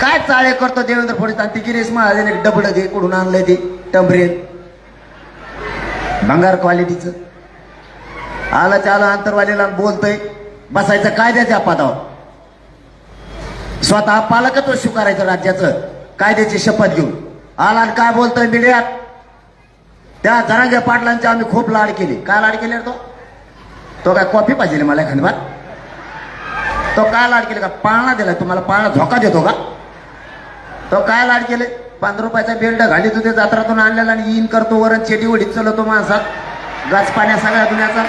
काय चाळे करतो देवेंद्र फडणवीस? आणि ती गिरीश महाजन एक डबड दे कुठून आणलंय ते टंबरेल. भंगार क्वालिटीचं आलं चालं अंतरवालीला बोलतोय बसायचं कायद्याच्या पदावर स्वतः पालकत्व स्वीकारायचं राज्याचं कायद्याची शपथ घेऊन. आला आणि काय बोलतोय मीडियात? त्या जरांगे पाटलांचे आम्ही खूप लाड केली. काय लाड केली तो? तो काय कॉफी पाहिजे मला खंडबात तो काय लाड केली का? पाळणा दिला तुम्हाला पाळणा धोका देतो का? तो काय लाड केले? पंधरा रुपयाचा बेल्ट घाली तुझे जात्रातून आणलेला आणि इन करतो वरण चेटी वडीत चलवतो माणसात. गच पाण्या सगळ्या दुनियाचा.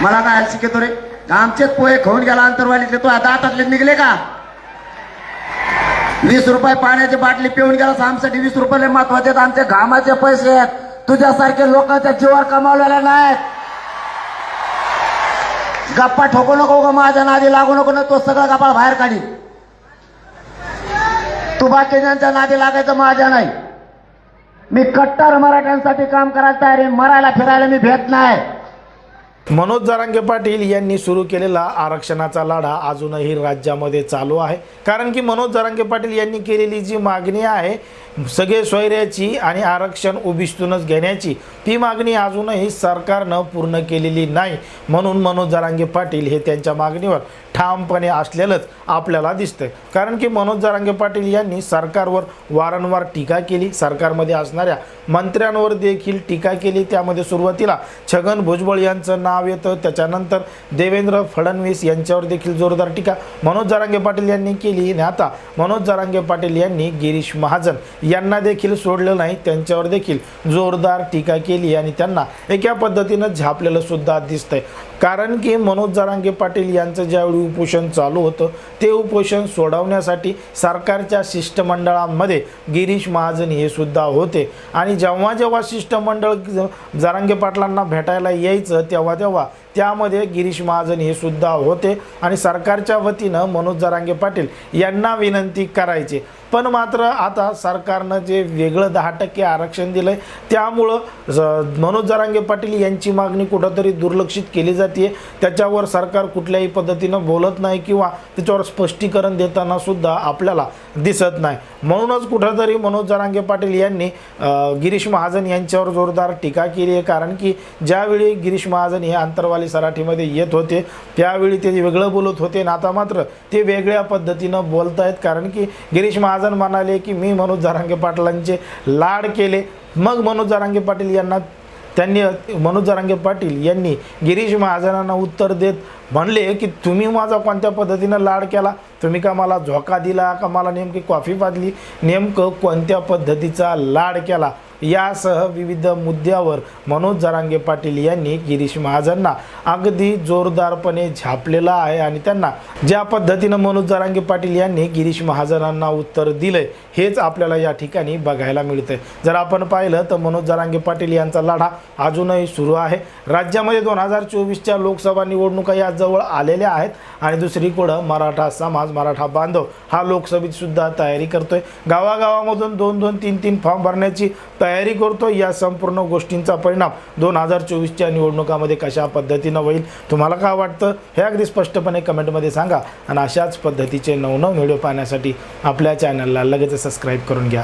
मला काय शिकतो रे? आमचेच पोहे खाऊन गेला अंतरवालीतले तो आता हातातले निघले का? वीस रुपये पाण्याची बाटली पिऊन गेला आमसाठी वीस रुपये महत्त्वाचे आहेत. आमचे घामाचे पैसे आहेत. तुझ्यासारखे लोकांच्या जीवावर कमावलेले नाहीत. गप्पा ठोकू नको ग माझ्या नादी लागू नको ना तो सगळं गप्पा बाहेर काढी तू बाकीच्यांच्या नादी लागायचं माझ्या नाही. मी कट्टर मराठ्यांसाठी काम करायला तयार आहे. मरायला फिरायला मी भेट नाही. मनोज जरांगे पाटील यांनी सुरू केलेला आरक्षणाचा लढा अजूनही राज्यामध्ये चालू आहे. कारण की मनोज जरांगे पाटील यांनी केलेली जी मागणी आहे सगळे सोयऱ्याची आणि आरक्षण ओबीसीतूनच घेण्याची ती मागणी अजूनही सरकारनं पूर्ण केलेली नाही. म्हणून मनोज जरांगे पाटील हे त्यांच्या मागणीवर ठामपणे असलेलंच आपल्याला दिसतंय. कारण की मनोज जरांगे पाटील यांनी सरकारवर वारंवार टीका केली. सरकारमध्ये असणाऱ्या मंत्र्यांवर देखील टीका केली. त्यामध्ये सुरुवातीला छगन भुजबळ यांचं नाव येतं. त्याच्यानंतर देवेंद्र फडणवीस यांच्यावर देखील जोरदार टीका मनोज जरांगे पाटील यांनी केली. आणि आता मनोज जरांगे पाटील यांनी गिरीश महाजन यांना देखील सोडलं नाही. त्यांच्यावर देखील जोरदार टीका केली आणि त्यांना एका पद्धतीनं झापलेलं सुद्धा दिसतंय. कारण की मनोज जरांगे पाटील यांचं ज्यावेळी उपोषण चालू होतं. ते उपोषण सोडवण्यासाठी सरकारच्या शिष्टमंडळामध्ये गिरीश महाजन हे सुद्धा होते. आणि जेव्हा जेव्हा शिष्टमंडळ जरांगे पाटलांना भेटायला यायचं तेव्हा तेव्हा त्यामध्ये गिरीश महाजन हे सुद्धा होते. आणि सरकारच्या वतीनं मनोज जरांगे पाटील यांना विनंती करायचे. पण मात्र आता सरकारनं जे वेगळं दहा टक्के आरक्षण दिलं आहे त्यामुळं ज- मनोज जरांगे पाटील यांची मागणी कुठंतरी दुर्लक्षित केली जाते त्याच्यावर सरकार कुठल्याही पद्धतीनं बोलत नाही किंवा त्याच्यावर स्पष्टीकरण देताना सुद्धा आपल्याला दिसत नाही. म्हणूनच कुठंतरी मनोज जरांगे पाटील यांनी गिरीश महाजन यांच्यावर जोरदार टीका केली आहे. कारण की ज्यावेळी गिरीश महाजन हे आंतरवाली सराठीमध्ये येत होते त्यावेळी ते वेगळं बोलत होते. ना आता मात्र ते वेगळ्या पद्धतीनं बोलत आहेत कारण की गिरीश महाजन म्हणाले की मी मनोज जरांगे पाटलांचे लाड केले. मग मनोज जरांगे पाटील यांना त्यांनी मनोज जरांगे पाटील यांनी गिरीश महाजनांना उत्तर देत म्हणले की तुम्ही माझा कोणत्या पद्धतीनं लाड केला? तुम्ही का मला झोका दिला का मला नेमकी कॉफी पाजली नेमकं कोणत्या पद्धतीचा लाड केला? यासह विविध मुद्द्यावर मनोज जरांगे पाटील यांनी गिरीश महाजनना अगदी जोरदारपणे झापलेला आहे आणि त्यांना ज्या पद्धतीनं मनोज जरांगे पाटील यांनी गिरीश महाजनांना उत्तर दिलंय हेच आपल्याला या ठिकाणी बघायला मिळतंय. जर आपण पाहिलं तर मनोज जरांगे पाटील यांचा लढा अजूनही सुरू आहे. राज्यामध्ये दोन हजार चोवीसच्या लोकसभा निवडणुका या जवळ आलेल्या आहेत आणि दुसरीकडं मराठा समाज मराठा बांधव हा लोकसभेत सुद्धा तयारी करतोय. गावागावामधून दोन दोन तीन तीन फॉर्म भरण्याची तयारी करतो. या संपूर्ण गोष्टींचा परिणाम दोन हजार चोवीसच्या निवडणुकामध्ये कशा पद्धतीनं होईल तुम्हाला काय वाटतं? हे अगदी स्पष्टपणे कमेंटमध्ये सांगा. आणि अशाच पद्धतीचे नवनव व्हिडिओ पाहण्यासाठी आपल्या चॅनलला लगेच सबस्क्राईब करून घ्या.